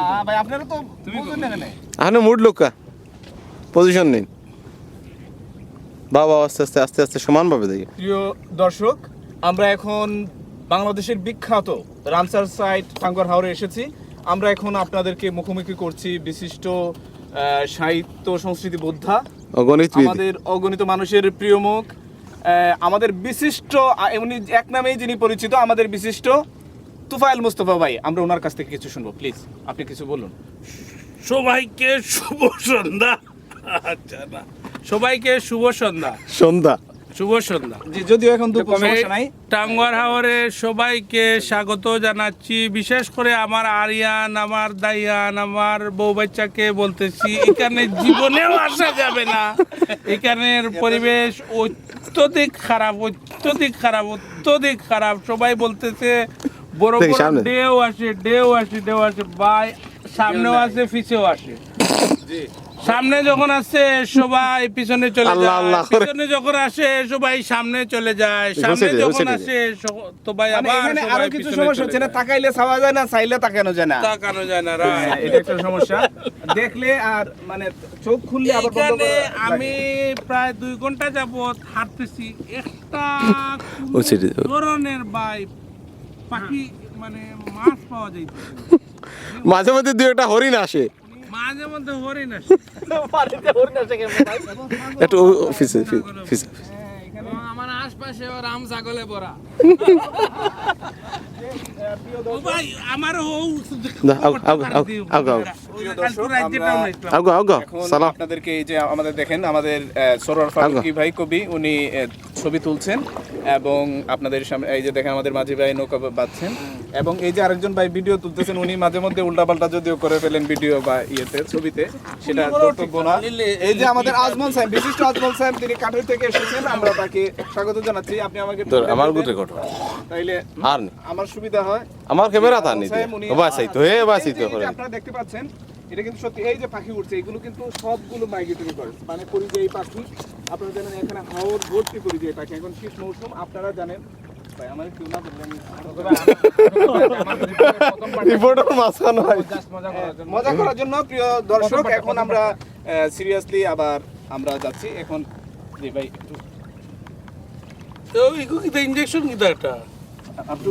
হ্যাঁ ভাই আপনারা তো বুঝুন না কেন আহানে মুড লোকা। পজিশন নিন। বাবা আস্তে আস্তে আস্তে আস্তে সমানভাবে দেখি। প্রিয় দর্শক আমরা এখন বাংলাদেশের বিখ্যাত রামসার সাইট টাঙ্গর হাওরে এসেছি। আমরা এখন আপনাদেরকে মুখোমুখি করছি বিশিষ্ট আহ, সাহিত্য সংস্কৃতি বোদ্ধা। অগণিতবিদ আমাদের অগণিত মানুষের প্রিয় মুখ আহ, আমাদের বিশিষ্ট উনি এক নামেই যিনি পরিচিত আমাদের বিশিষ্ট তুফাইল মুস্তফা ভাই আমরা ওনার কাছ থেকে কিছু শুনব প্লিজ আপনি কিছু বলুন। সবাইকে শুভ সন্ধ্যা। আচ্ছা না। সবাইকে শুভ সন্ধ্যা। সন্ধ্যা। শুভ সন্ধ্যা। জি যদিও এখন দুপুর সমস্যা নাই। টাঙ্গুয়ার হাওরে সবাইকে স্বাগত জানাচ্ছি। বিশেষ করে আমার আরিয়ান আমার দাইয়ান আমার বউ বাচ্চাকে বলতেছি এখানে জীবনেও আসা যাবে না। এখানের পরিবেশ অত্যধিক খারাপ অত্যধিক খারাপ অত্যধিক খারাপ। সবাই বলতেছে বড় বড়। ঢেউ আসে ঢেউ আসে ঢেউ আসে ভাই সামনেও আসে পিছেও আসে। সামনে যখন আসে সবাই পিছনে চলে যায়। পিছনে যখন আসে সবাই সামনে চলে যায়। সামনে যখন আসে তো ভাই মানে আবার আরও কিছু সমস্যা হচ্ছে না তাকাইলে চাওয়া যায় না চাইলে তাকানো যায় না। তাকানো যায় না হ্যাঁ, এটা একটা সমস্যা। দেখলে আর মানে চোখ খুললে আবার বন্ধ আমি প্রায় দুই ঘণ্টা যাবত হাঁটতেছি। একটা ধরনের বাই পাখি মানে মাছ পাওয়া যায় মাঝে মধ্যে দুই একটা হরিণ আসে। মাঝে মধ্যে হরিণ আসে। হরিণ আসে কেমনে? একটু অফিসে অফিসে আমার আশপাশে রাম ছাগলে ভরা। ও ভাই আমার ও। প্রিয় দর্শক, আমরা- আগো আগো এখন আপনাদেরকে এই যে আমাদের দেখেন আমাদের সরোয়ার ফারুকি ভাই কবি উনি ছবি তুলছেন এবং আপনাদের সামনে এই যে দেখেন আমাদের মাঝি ভাই নৌকা বাঁধছেন। এবং এই যে আরেকজন ভাই ভিডিও তুলতেছেন উনি মাঝে মধ্যে উল্টাপাল্টা যদিও করে ফেলেন ভিডিও বা ইয়েতে ছবিতে। সেটা কর্তব্য না। এই যে আমাদের আজমল সাহেব বিশিষ্ট আজমল সাহেব তিনি কাঠের থেকে এসেছেন। আমরা তাকে স্বাগত জানাচ্ছি। আপনি আমাকে আমার গুটে কটো তাইলে আর আমার সুবিধা হয়। আমার ক্যামেরা তা নি সাহেব বাসাই তো হে বাসাই তো আপনারা দেখতে পাচ্ছেন এটা কিন্তু সত্যি এই যে পাখি উঠছে এগুলো কিন্তু সবগুলো মাইগ্রেটরি করে মানে পরিযায়ী পাখি। আপনারা জানেন এখানে হাওর ভর্তি পরিযায়ী পাখি। এখন শীত মৌসুম আপনারা জানেন। মজা করার জন্য। প্রিয় দর্শক এখন আমরা সিরিয়াসলি আবার আমরা যাচ্ছি। এখন জি ভাই একটু ইনজেকশন কি একটা? আপনি